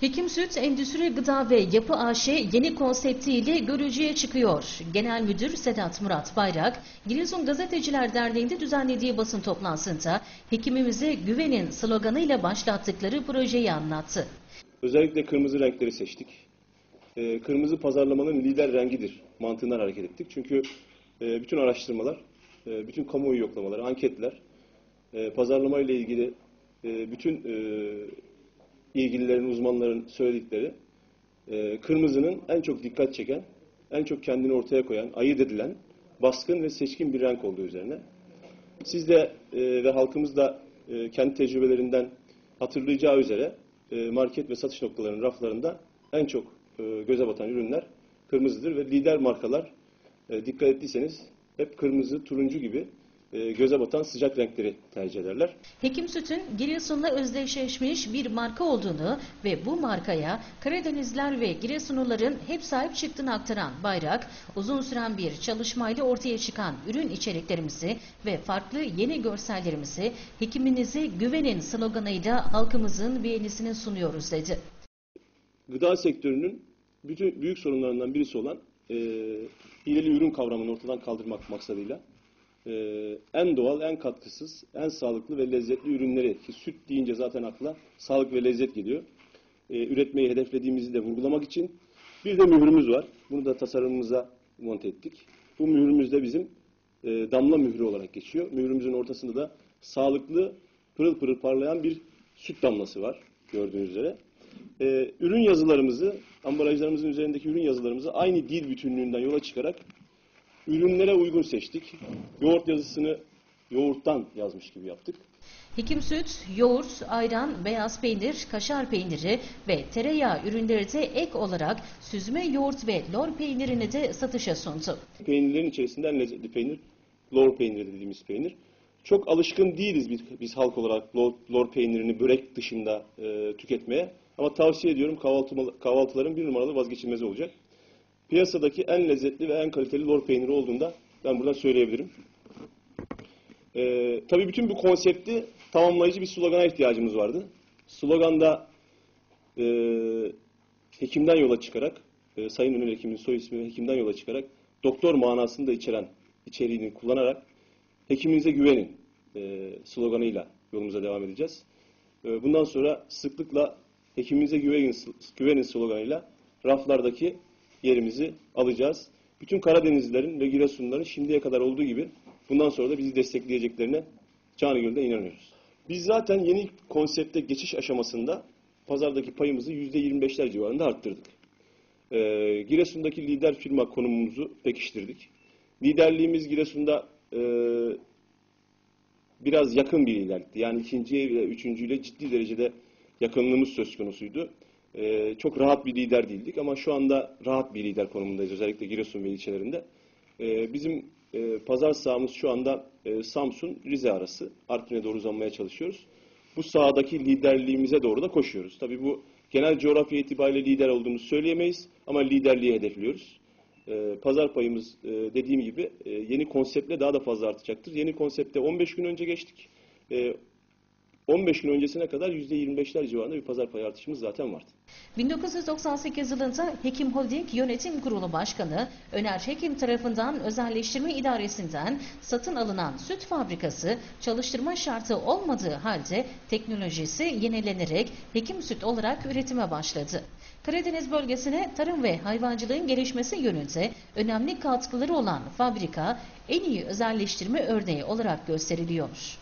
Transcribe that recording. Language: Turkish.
Hekim Süt Endüstri Gıda ve Yapı AŞ yeni konseptiyle görücüye çıkıyor. Genel Müdür Sedat Murat Bayrak, Giresun Gazeteciler Derneği'nde düzenlediği basın toplantısında hekimimize güvenin sloganıyla başlattıkları projeyi anlattı. Özellikle kırmızı renkleri seçtik. Ee, kırmızı pazarlamanın lider rengidir mantığından hareket ettik. Çünkü e, bütün araştırmalar, e, bütün kamuoyu yoklamaları, anketler, e, pazarlama ile ilgili bütün ilgililerin, uzmanların söyledikleri e, kırmızının en çok dikkat çeken, en çok kendini ortaya koyan, ayırt edilen, baskın ve seçkin bir renk olduğu üzerine. Siz de e, ve halkımız da e, kendi tecrübelerinden hatırlayacağı üzere e, market ve satış noktalarının raflarında en çok e, göze batan ürünler kırmızıdır ve lider markalar e, dikkat ettiyseniz hep kırmızı, turuncu gibi göze batan sıcak renkleri tercih ederler. Hekim Süt'ün Giresun'la özdeşleşmiş bir marka olduğunu ve bu markaya Karadenizler ve Giresunluların hep sahip çıktığını aktaran Bayrak, uzun süren bir çalışmayla ortaya çıkan ürün içeriklerimizi ve farklı yeni görsellerimizi hekiminize güvenin sloganıyla halkımızın beğenisine sunuyoruz dedi. Gıda sektörünün bütün büyük sorunlarından birisi olan e, hileli ürün kavramını ortadan kaldırmak maksadıyla e, en doğal, en katkısız, en sağlıklı ve lezzetli ürünleri ki süt deyince zaten akla sağlık ve lezzet geliyor. E, üretmeyi hedeflediğimizi de vurgulamak için bir de mührümüz var. Bunu da tasarımımıza monte ettik. Bu mührümüz de bizim e, damla mührü olarak geçiyor. Mührümüzün ortasında da sağlıklı, pırıl pırıl parlayan bir süt damlası var gördüğünüz üzere. E, ürün yazılarımızı, ambalajlarımızın üzerindeki ürün yazılarımızı aynı dil bütünlüğünden yola çıkarak ürünlere uygun seçtik. Yoğurt yazısını yoğurttan yazmış gibi yaptık. Hekim Süt, yoğurt, ayran, beyaz peynir, kaşar peyniri ve tereyağı ürünleri de ek olarak süzme yoğurt ve lor peynirini de satışa sundu. Peynirlerin içerisinde en lezzetli peynir, lor peyniri dediğimiz peynir. Çok alışkın değiliz biz, biz halk olarak lor, lor peynirini börek dışında e, tüketmeye. Ama tavsiye ediyorum kahvaltı, kahvaltıların bir numaralı vazgeçilmezi olacak. Piyasadaki en lezzetli ve en kaliteli lor peyniri olduğunda ben buradan söyleyebilirim. Ee, tabii bütün bu konsepti tamamlayıcı bir slogana ihtiyacımız vardı. Sloganda e, hekimden yola çıkarak, e, Sayın Ünlü Hekim'in soy ismi hekimden yola çıkarak, doktor manasını da içeren içeriğini kullanarak hekiminize güvenin e, sloganıyla yolumuza devam edeceğiz. E, bundan sonra sıklıkla hekiminize güvenin, güvenin sloganıyla raflardaki yerimizi alacağız. Bütün Karadenizlilerin ve Giresunluların şimdiye kadar olduğu gibi bundan sonra da bizi destekleyeceklerine canı gönülden inanıyoruz. Biz zaten yeni konsepte geçiş aşamasında pazardaki payımızı %25'ler civarında arttırdık. Ee, Giresun'daki lider firma konumumuzu pekiştirdik. Liderliğimiz Giresun'da e, biraz yakın bir liderlikti. Yani ikinciye ve üçüncüyle ciddi derecede yakınlığımız söz konusuydu. Ee, çok rahat bir lider değildik ama şu anda rahat bir lider konumundayız özellikle Giresun ve ilçelerinde. Ee, bizim e, pazar sahamız şu anda e, Samsun, Rize arası. Artvin'e doğru uzanmaya çalışıyoruz. Bu sahadaki liderliğimize doğru da koşuyoruz. Tabii bu genel coğrafya itibariyle lider olduğumuzu söyleyemeyiz ama liderliği hedefliyoruz. Ee, pazar payımız e, dediğim gibi e, yeni konseptle daha da fazla artacaktır. Yeni konsepte 15 gün önce geçtik. E, 15 gün öncesine kadar %25'ler civarında bir pazar payı artışımız zaten vardı. 1998 yılında Hekim Holding Yönetim Kurulu Başkanı Öner Hekim tarafından özelleştirme idaresinden satın alınan süt fabrikası çalıştırma şartı olmadığı halde teknolojisi yenilenerek Hekim Süt olarak üretime başladı. Karadeniz bölgesine tarım ve hayvancılığın gelişmesi yönünde önemli katkıları olan fabrika en iyi özelleştirme örneği olarak gösteriliyor.